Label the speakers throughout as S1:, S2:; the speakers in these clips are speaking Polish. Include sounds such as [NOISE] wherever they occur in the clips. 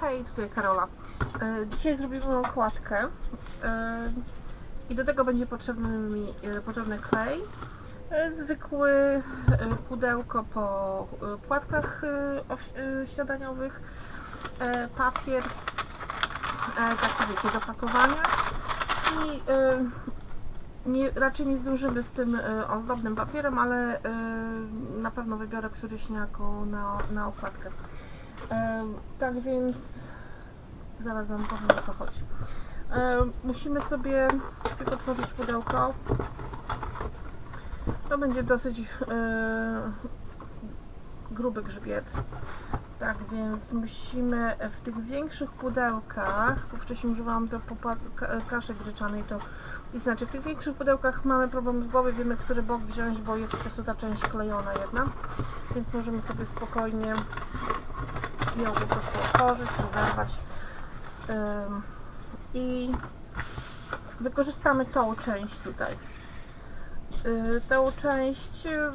S1: Hej, tutaj Karola. E, Dzisiaj zrobimy okładkę e, i do tego będzie potrzebny mi e, potrzebny klej, zwykły pudełko po płatkach śniadaniowych, papier, taki wiecie, do pakowania i nie, raczej nie zdążymy z tym ozdobnym papierem, ale na pewno wybiorę któryś jako na, na okładkę. Tak więc zaraz Wam powiem o co chodzi. E, musimy sobie tylko otworzyć pudełko. To będzie dosyć e, gruby grzbiet. Tak więc musimy w tych większych pudełkach, bo wcześniej używałam do kaszy gryczanej, to i znaczy w tych większych pudełkach mamy problem z głowy, wiemy który bok wziąć, bo jest po prostu ta część klejona jedna, więc możemy sobie spokojnie ją po prostu otworzyć, rozerwać i wykorzystamy tą część tutaj. Yy, tą część yy,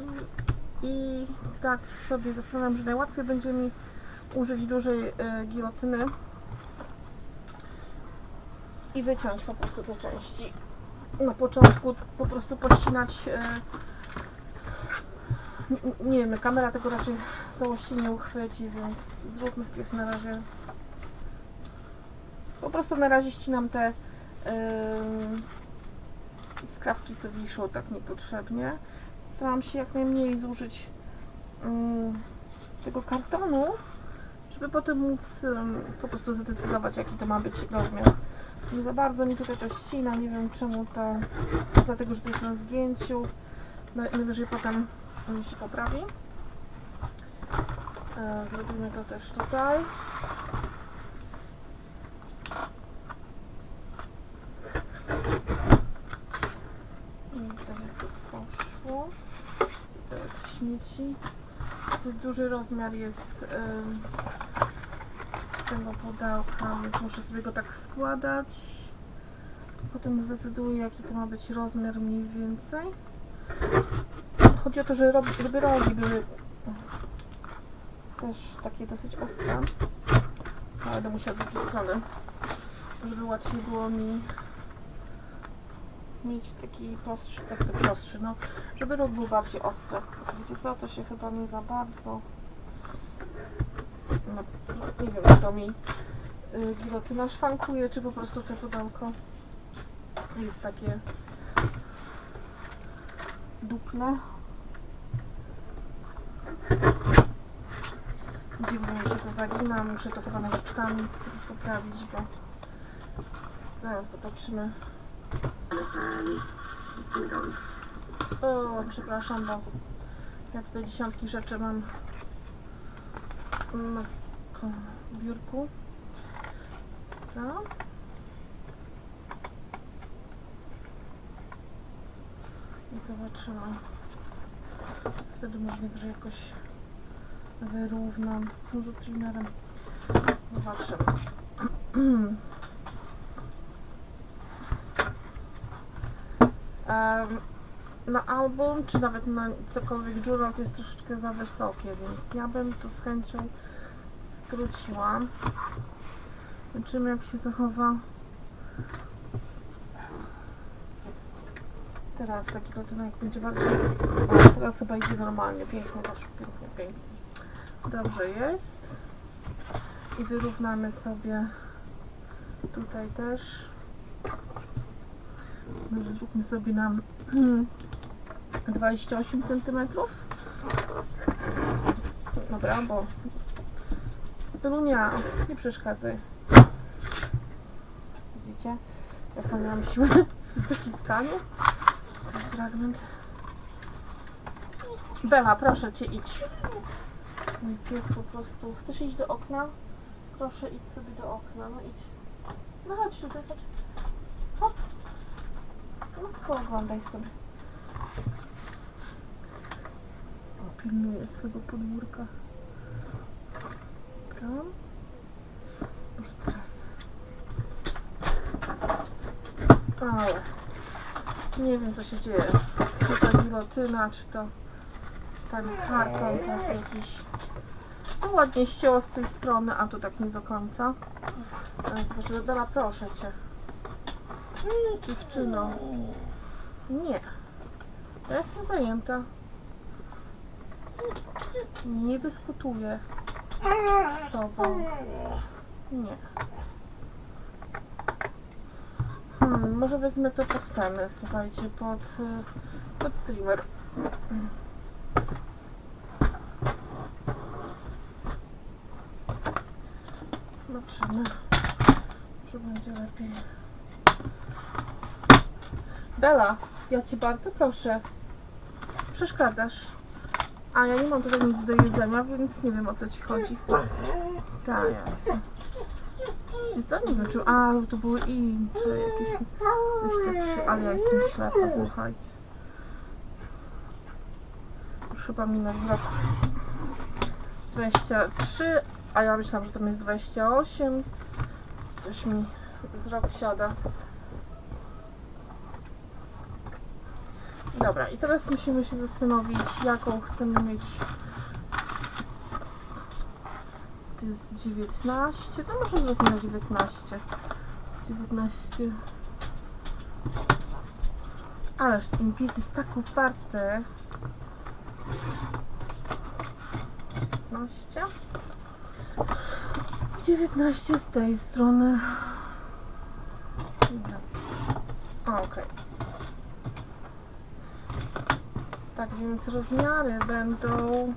S1: i tak sobie zastanawiam, że najłatwiej będzie mi użyć dużej yy, gilotyny i wyciąć po prostu te części. Na początku po prostu pościnać. Nie wiem, kamera tego raczej całości nie uchwyci, więc zróbmy wpierw na razie. Po prostu na razie ścinam te yy, skrawki, co wiszą tak niepotrzebnie. Staram się jak najmniej zużyć ym, tego kartonu, żeby potem móc ym, po prostu zdecydować, jaki to ma być rozmiar. Nie za bardzo mi tutaj to ścina, nie wiem czemu to, dlatego że to jest na zgięciu. Naj- Najwyżej potem się poprawi. E, Zrobimy to też tutaj. Tak poszło. Śmieci. Duży rozmiar jest tego pudełka, więc muszę sobie go tak składać. Potem zdecyduję, jaki to ma być rozmiar mniej więcej. Chodzi o to, że rob, żeby rogi były też takie dosyć ostre. Ale będę musiała drugiej strony, żeby łatwiej było mi mieć taki prostszy, tak to prostszy, no, żeby róg był bardziej ostry. Wiecie co, to się chyba nie za bardzo, no, nie wiem, czy to mi y, gilotyna szwankuje, czy po prostu to pudełko jest takie dupne. Dziwnie się to zagina, muszę to chyba nożyczkami poprawić, bo zaraz zobaczymy. O, przepraszam, bo ja tutaj dziesiątki rzeczy mam na biurku. Dobra. I zobaczymy. Wtedy możliwe, że jakoś wyrównam. Może trimerem. Zobaczymy. Na album, czy nawet na cokolwiek journal to jest troszeczkę za wysokie, więc ja bym to z chęcią skróciła. Zobaczymy jak się zachowa. Teraz taki gotunek będzie bardziej... O, teraz chyba idzie normalnie, pięknie, zawsze pięknie, pięknie. Dobrze jest. I wyrównamy sobie tutaj też. Może zróbmy sobie na [CLEARS THROAT] 28 cm. Dobra, bo Pelunia, nie przeszkadzaj. Widzicie? Jak mam miałam siłę w wyciskaniu. Ten fragment. Bela, proszę cię, idź. Mój pies po prostu. Chcesz iść do okna? Proszę, idź sobie do okna. No idź. No chodź tutaj, chodź. Hop. No, pooglądaj sobie. O, pilnuję swego podwórka. Dobra. Może teraz. Ale nie wiem co się dzieje. Czy to gilotyna, czy to ten karton taki jakiś To ładnie ścięło z tej strony, a tu tak nie do końca. Zobaczmy, Bela, proszę cię. Dziewczyno. Nie. Ja jestem zajęta. Nie dyskutuję z tobą. Nie. Hmm, może wezmę to pod ten, słuchajcie, pod, y, pod trimmer. Zobaczymy, że będzie lepiej. Bela, ja cię bardzo proszę. Przeszkadzasz. A ja nie mam tutaj nic do jedzenia, więc nie wiem o co ci chodzi. Tak, jasne. Czy co nie wiem, czy... A, to były incze jakieś tam 23, ale ja jestem ślepa, słuchajcie. Chyba minął wzrok 23, a ja myślałam, że tam jest 28. Coś mi wzrok siada. Dobra, i teraz musimy się zastanowić, jaką chcemy mieć. To jest 19, no może zróbmy na 19. 19. Ależ ten pies jest tak uparty. 19. 19 z tej strony. Okej. Tak więc rozmiary będą.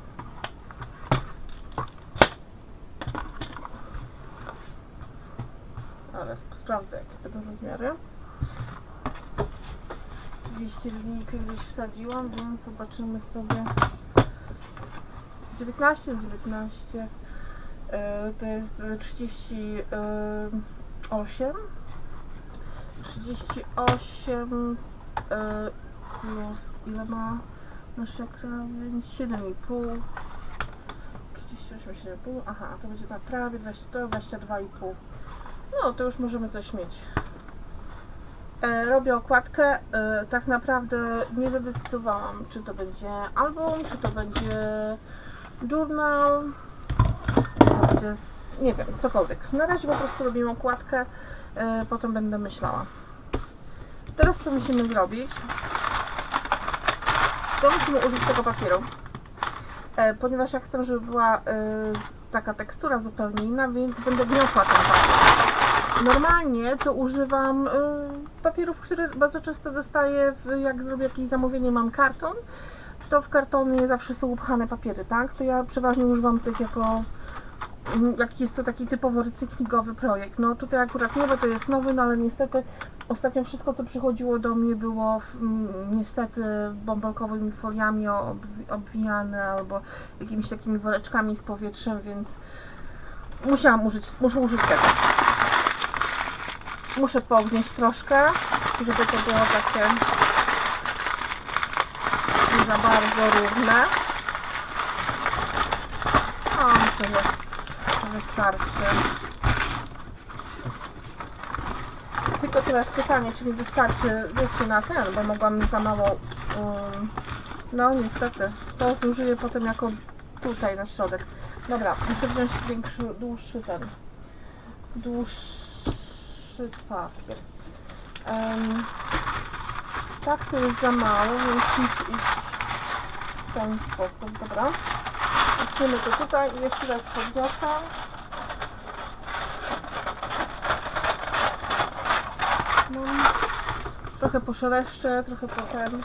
S1: Ale sp- sprawdzę jakie będą rozmiary. 200 linijkę gdzieś wsadziłam, więc zobaczymy sobie. 19 na 19 e, to jest e, 38 38 e, plus ile ma nasza krawędź? 7,5 38, 7,5 aha, to będzie tak prawie 20, to 22,5 no to już możemy coś mieć. e, robię okładkę e, tak naprawdę nie zadecydowałam czy to będzie album, czy to będzie journal czy to będzie z, nie wiem, cokolwiek na razie po prostu robimy okładkę e, potem będę myślała teraz co musimy zrobić to musimy użyć tego papieru. E, ponieważ ja chcę, żeby była e, taka tekstura zupełnie inna, więc będę gniotła ten papier. Normalnie to używam e, papierów, które bardzo często dostaję, jak zrobię jakieś zamówienie, mam karton, to w kartony zawsze są upchane papiery, tak? To ja przeważnie używam tych jako mm, jak jest to taki typowo recyklingowy projekt. No tutaj akurat nie, bo to jest nowy, no ale niestety ostatnio wszystko, co przychodziło do mnie było w, mm, niestety bąbelkowymi foliami obwi- obwijane albo jakimiś takimi woreczkami z powietrzem, więc musiałam użyć, muszę użyć tego. Muszę pognieść troszkę, żeby to było takie nie za bardzo równe. O, myślę, że wystarczy. Tylko teraz pytanie, czy mi wystarczy, wiecie, na ten, bo mogłam za mało... Um, no niestety, to zużyję potem jako tutaj na środek. Dobra, muszę wziąć większy, dłuższy ten, dłuższy papier. Em, tak, to jest za mało, więc musi iść w ten sposób, dobra. Weźmiemy to tutaj i jeszcze raz podniosę. No, trochę poszeleszczę, trochę potem.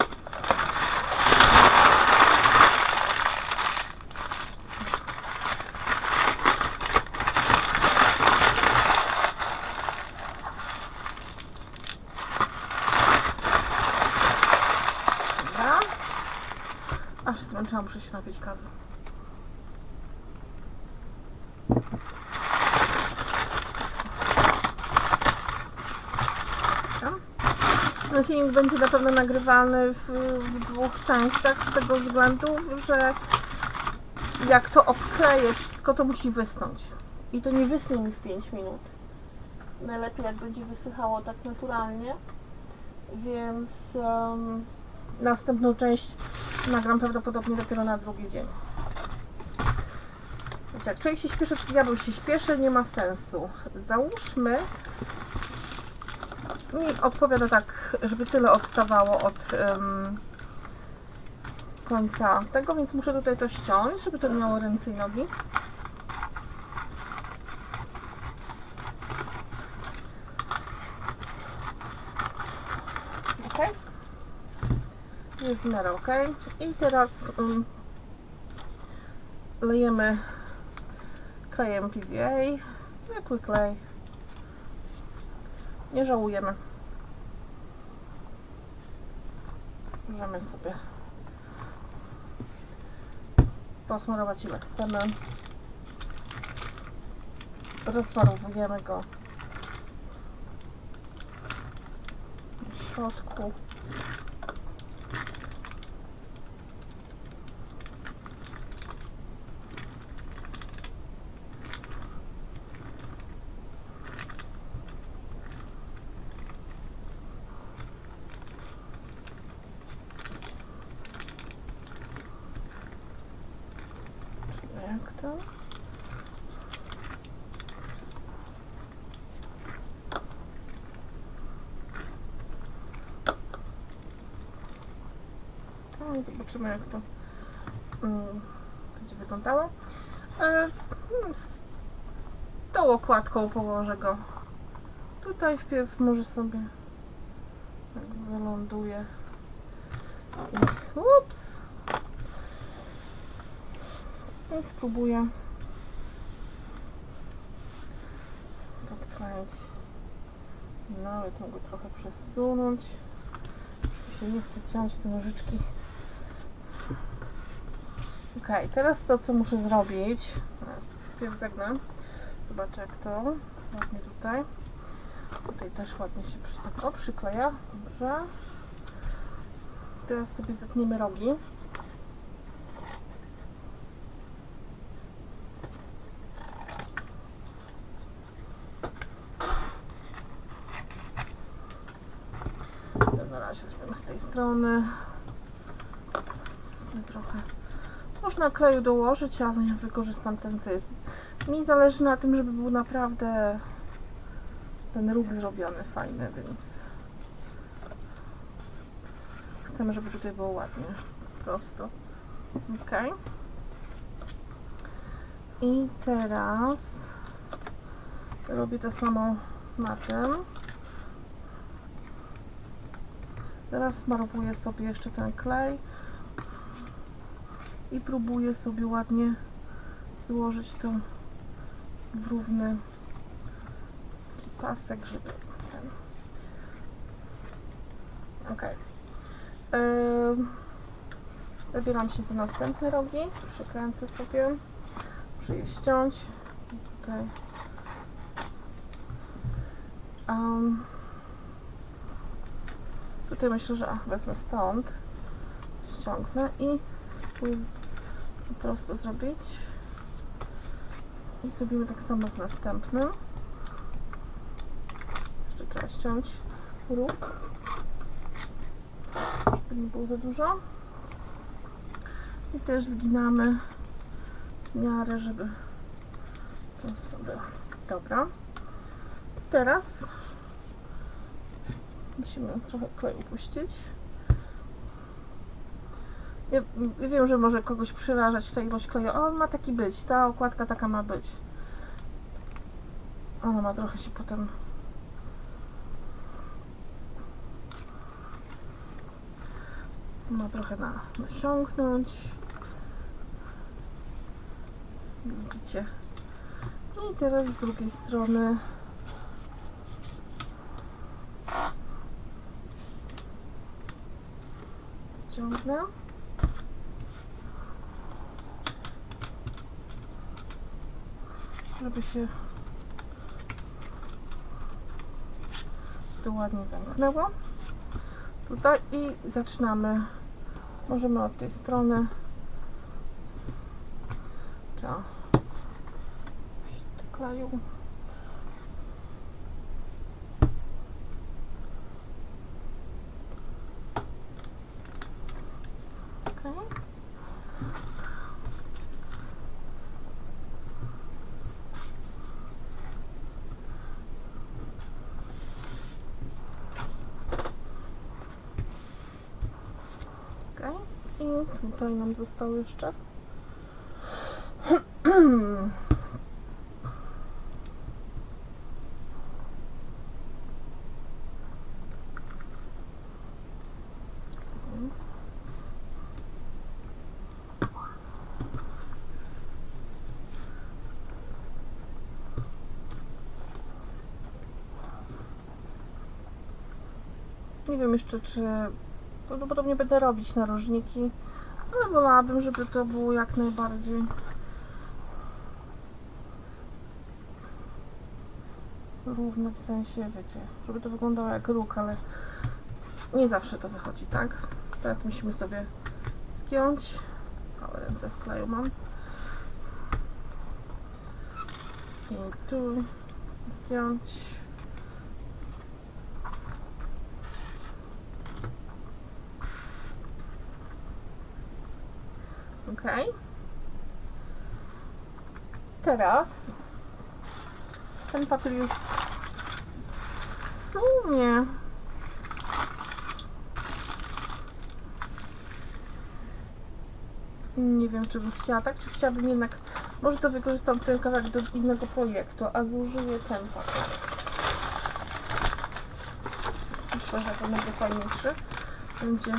S1: Dobra. Muszę się napić kawy. Ten filmik będzie na pewno nagrywany w, w dwóch częściach z tego względu, że jak to odkleję, wszystko to musi wysnąć. I to nie wysnie mi w 5 minut. Najlepiej jak będzie wysychało tak naturalnie. Więc em, następną część nagram prawdopodobnie dopiero na drugi dzień. wiecie, jak człowiek się śpieszy, to diabeł się śpieszy, nie ma sensu. Załóżmy, mi odpowiada tak, żeby tyle odstawało od em, końca tego, więc muszę tutaj to ściąć, żeby to miało ręce i nogi. Ok. Jest w miarę ok. I teraz um, lejemy klejem PVA. Zwykły klej. Nie żałujemy. Możemy sobie posmarować ile chcemy. Rozsmarowujemy go w środku. Czyli jak to? No zobaczymy jak to mm, będzie wyglądało. E, mm, z tą okładką położę go tutaj wpierw może sobie jak wyląduje. Ups. I spróbuję podkleić nawet mogę trochę przesunąć. Już mi się nie chce ciąć te nożyczki ok, teraz to co muszę zrobić teraz wpierw zegnę zobaczę jak to ładnie tutaj. Tutaj też ładnie się przy, tak, o, przykleja. Dobrze. Teraz sobie zetniemy rogi. Na razie zrobimy z tej strony. Wezmę trochę. Można kleju dołożyć, ale ja wykorzystam ten, co jest. Mi zależy na tym, żeby był naprawdę ten róg zrobiony fajny, więc chcemy, żeby tutaj było ładnie, prosto. Ok. I teraz robię to samo na tym. Teraz smarowuję sobie jeszcze ten klej i próbuję sobie ładnie złożyć to w równy pasek, żeby ten... Ok. Zabieram się za następne rogi. Przekręcę sobie. Muszę je ściąć. Tutaj. Um, Tutaj myślę, że wezmę stąd, ściągnę i spróbuję po prostu zrobić. I zrobimy tak samo z następnym. Jeszcze trzeba ściąć róg, żeby nie było za dużo. I też zginamy w miarę, żeby prosto było. Dobra. Teraz Musimy trochę kleju puścić. Ja, wiem, że może kogoś przerażać ta ilość kleju. O, on ma taki być, ta okładka taka ma być. Ona ma trochę się potem... Ma trochę na, nasiąknąć. Widzicie. I teraz z drugiej strony ciągnę. Żeby się to ładnie zamknęło. Tutaj i zaczynamy. Możemy od tej strony. Trzeba kleju. I tutaj nam został jeszcze. Nie wiem jeszcze, czy prawdopodobnie będę robić narożniki, ale wolałabym, żeby to było jak najbardziej równe, w sensie, wiecie, żeby to wyglądało jak róg, ale nie zawsze to wychodzi, tak? Teraz musimy sobie skiąć. Całe ręce w kleju mam. I tu zgiąć. Ok. Teraz ten papier jest w sumie nie wiem, czy bym chciała tak, czy chciałabym jednak może to wykorzystam ten kawałek do innego projektu, a zużyję ten papier. Myślę, że to będzie fajniejszy. Będzie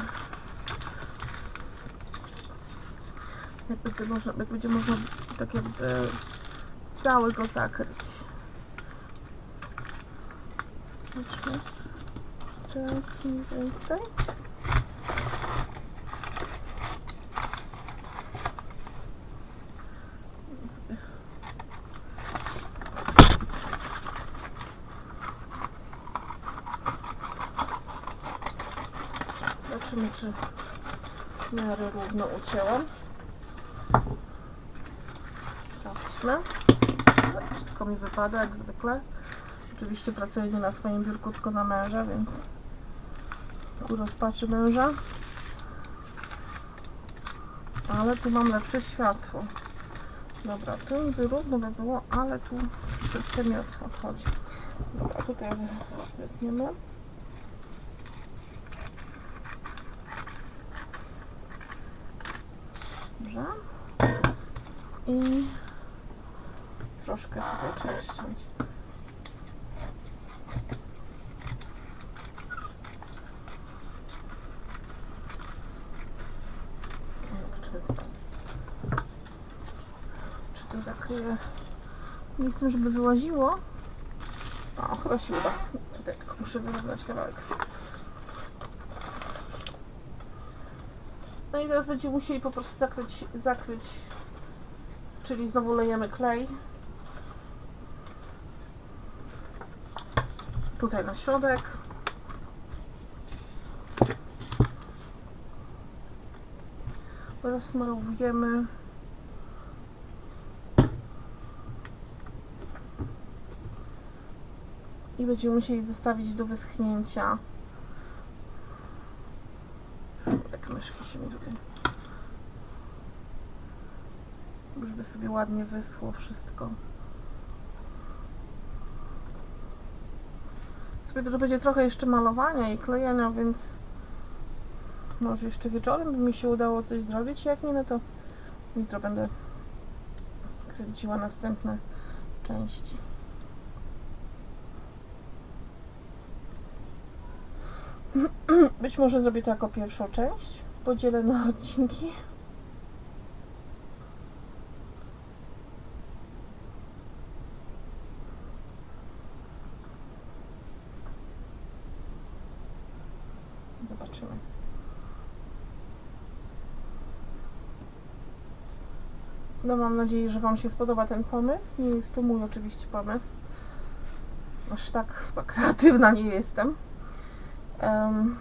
S1: jak będzie można, jak będzie można tak jakby całego zakryć. Zobaczmy. Tak mniej więcej. Zobaczymy, czy w miarę równo ucięłam. Tak, Wszystko mi wypada jak zwykle. Oczywiście pracuję nie na swoim biurku, tylko na męża, więc ku rozpaczy męża. Ale tu mam lepsze światło. Dobra, tu by równo by było, ale tu troszeczkę mi od- odchodzi. Dobra, tutaj wytniemy. Dobrze. I troszkę tutaj trzeba ściąć. Zobaczymy zaraz. Czy to zakryje? Nie chcę, żeby wyłaziło. O, chyba się uda. Tutaj tylko muszę wyrównać kawałek. No i teraz będziemy musieli po prostu zakryć, zakryć czyli znowu lejemy klej. Tutaj na środek. Rozsmarowujemy. I będziemy musieli zostawić do wyschnięcia. Sznurek myszki się mi tutaj żeby sobie ładnie wyschło wszystko. Sobie to będzie trochę jeszcze malowania i klejenia, więc może jeszcze wieczorem by mi się udało coś zrobić. Jak nie, no to jutro będę kręciła następne części. [CLEARS THROAT] Być może zrobię to jako pierwszą część. Podzielę na odcinki. No mam nadzieję, że Wam się spodoba ten pomysł. Nie jest to mój oczywiście pomysł. Aż tak chyba kreatywna nie jestem. Em,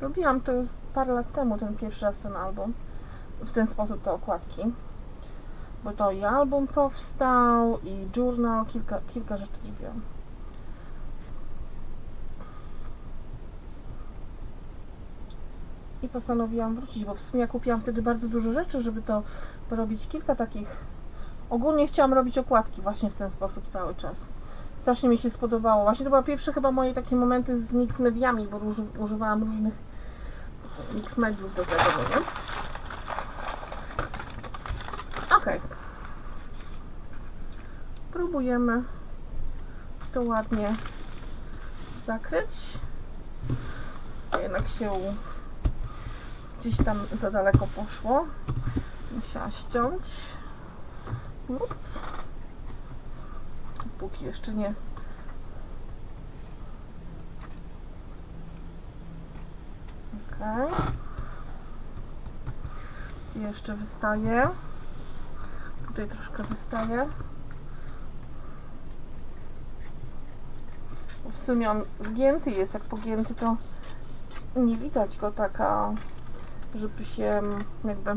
S1: robiłam to już parę lat temu, ten pierwszy raz ten album. W ten sposób te okładki. Bo to i album powstał, i journal, kilka, kilka rzeczy zrobiłam. I postanowiłam wrócić, bo w sumie ja kupiłam wtedy bardzo dużo rzeczy, żeby to porobić kilka takich. Ogólnie chciałam robić okładki właśnie w ten sposób cały czas. Strasznie mi się spodobało. Właśnie to były pierwsze chyba moje takie momenty z mix mediami, bo róż, używałam różnych mix mediów do tego, no nie? Okej. Próbujemy to ściąć. zakryć. Jednak się gdzieś tam za daleko poszło. Musiała ściąć. Up. Póki jeszcze nie. Okej. Tu jeszcze wystaje. Tutaj troszkę wystaje. W sumie on zgięty jest, jak pogięty to nie widać go taka, żeby się jakby,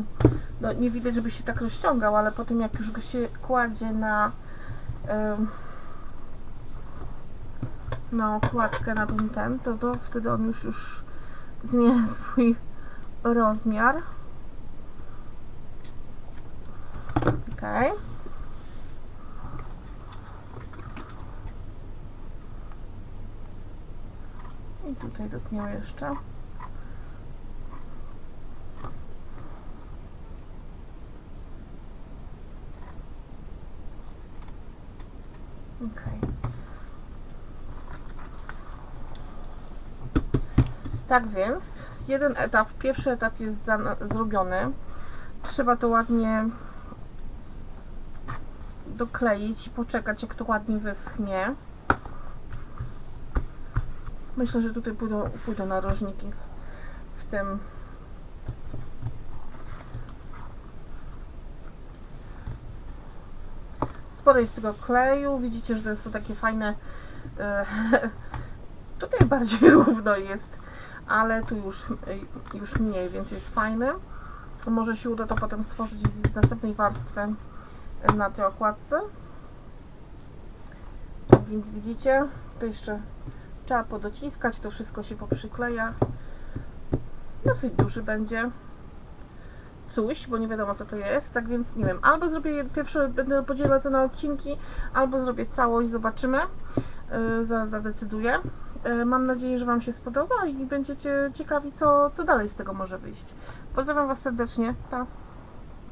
S1: no nie widać, żeby się tak rozciągał, ale potem jak już go się kładzie na na okładkę, na ten ten, to, to wtedy on już, już zmienia [LAUGHS] swój rozmiar. Okej. I tutaj dotkniemy jeszcze. Okej. Tak więc, jeden etap, pierwszy etap jest za, zrobiony. Trzeba to ładnie dokleić i poczekać, jak to ładnie wyschnie. Myślę, że tutaj pójdą, pójdą narożniki w tym. Sporo jest tego kleju. Widzicie, że to to takie fajne. e, [LAUGHS] tutaj bardziej [LAUGHS] równo jest, ale tu już, już mniej, więc jest fajny. Może się uda to potem stworzyć z następnej warstwy na tej okładce. Więc widzicie, to jeszcze trzeba podociskać, to wszystko się poprzykleja. Dosyć duży będzie coś, bo nie wiadomo co to jest, tak więc nie wiem, albo zrobię pierwsze, będę podzielę to na odcinki, albo zrobię całość, zobaczymy, zaraz zadecyduję. Yy, mam nadzieję, że Wam się spodoba i będziecie ciekawi, co, co dalej z tego może wyjść. Pozdrawiam Was serdecznie, pa!